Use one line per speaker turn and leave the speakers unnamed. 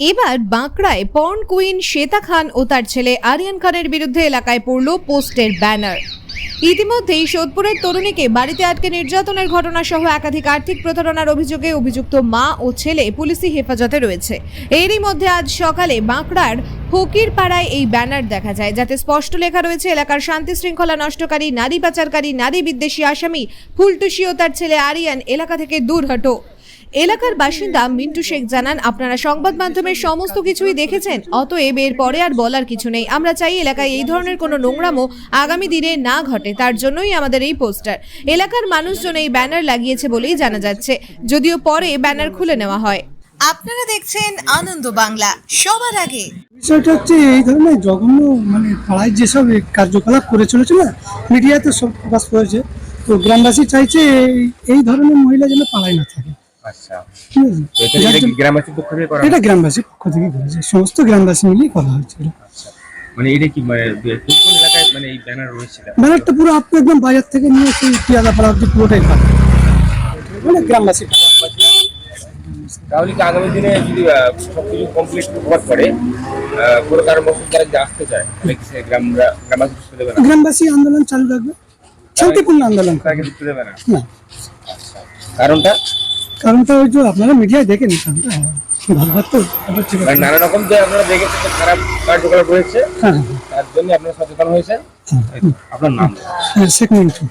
এবার বাঁকড়ায় porn queen Shweta Khan ও তার ছেলে আরিয়ান খানের বিরুদ্ধে এলাকায় পড়ল পোস্টের ব্যানার। ইতিমধ্যেই সোদপুরের তরুণীকে বাড়িতে আটকে নির্যাতনের ঘটনা সহ একাধিক আর্থিক প্রতারণার অভিযোগে অভিযুক্ত মা ও ছেলে পুলিশি হেফাজতে রয়েছে। এরই মধ্যে আজ সকালে বাঁকড়ার ফকির পাড়ায় এই ব্যানার দেখা যায়, যাতে স্পষ্ট লেখা রয়েছে, এলাকার শান্তি শৃঙ্খলা নষ্টকারী, নারী পাচারকারী, নারী বিদ্বেষী আসামি ফুলটুসি ও তার ছেলে আরিয়ান এলাকা থেকে দূর হটো এলাকার বাসিন্দা মিন্টু শেখ জানান, আপনারা সংবাদ মাধ্যমের সমস্ত কিছুই দেখেছেন, অতএব এর পরে আর বলার কিছু নেই। আমরা চাই এলাকায় এই ধরনের কোনো নোংরামো আগামী দিনে না ঘটে, তার জন্যই আমাদের এই পোস্টার। এলাকার মানুষজন এই ব্যানার লাগিয়েছে বলেই জানা যাচ্ছে, যদিও পরে ব্যানার খুলে নেওয়া হয়। আপনারা দেখছেন আনন্দ বাংলা, সবার আগে।
বিষয়টা হচ্ছে এই ধরনের জঘন্য মানে পাড়ায় যেসব কার্যকলাপ করে চলেছে না, মিডিয়াতে সব প্রকাশ করেছে, তো গ্রামবাসী চাইছে এই ধরনের মহিলা যেন পাড়ায় না থাকে।
আচ্ছা। এটা গ্রামবাসীর পক্ষ থেকে করা
এটা গ্রামবাসীর পক্ষ থেকে করেছে সমস্ত গ্রামবাসী মিলিয়ে করা হয়েছিল
আচ্ছা। মানে এটা কি মানে কোন এলাকায় মানে এই ব্যানার রয়েছে
ব্যানারটা পুরো আপনি একদম বাজার থেকে নিয়ে সেই পিয়াদা পাড়া অব্দি পুরোটাই পাবে মানে গ্রামবাসী
তাহলে কি আগামী দিনে যদি সবকিছু কমপ্লিট হওয়ার পরে আহ, কোনো কারণ বসত তারা যদি আসতে চায়? গ্রামবাসী দেবে না?
গ্রামবাসী আন্দোলন চালু রাখবে শান্তিপূর্ণ আন্দোলন করবে।
তাকে ঢুকতে দেবে না?
না।
কারণটা?
কারণটা ওই যে আপনারা মিডিয়ায় দেখেন কারণটা
নানা রকম যে আপনারা দেখেছেন খারাপ কার্যকলাপ রয়েছে
হ্যাঁ।
তার জন্য আপনারা সচেতন হয়েছেন।
হ্যাঁ।
আপনার নাম?
হ্যাঁ শেখ মিন্টু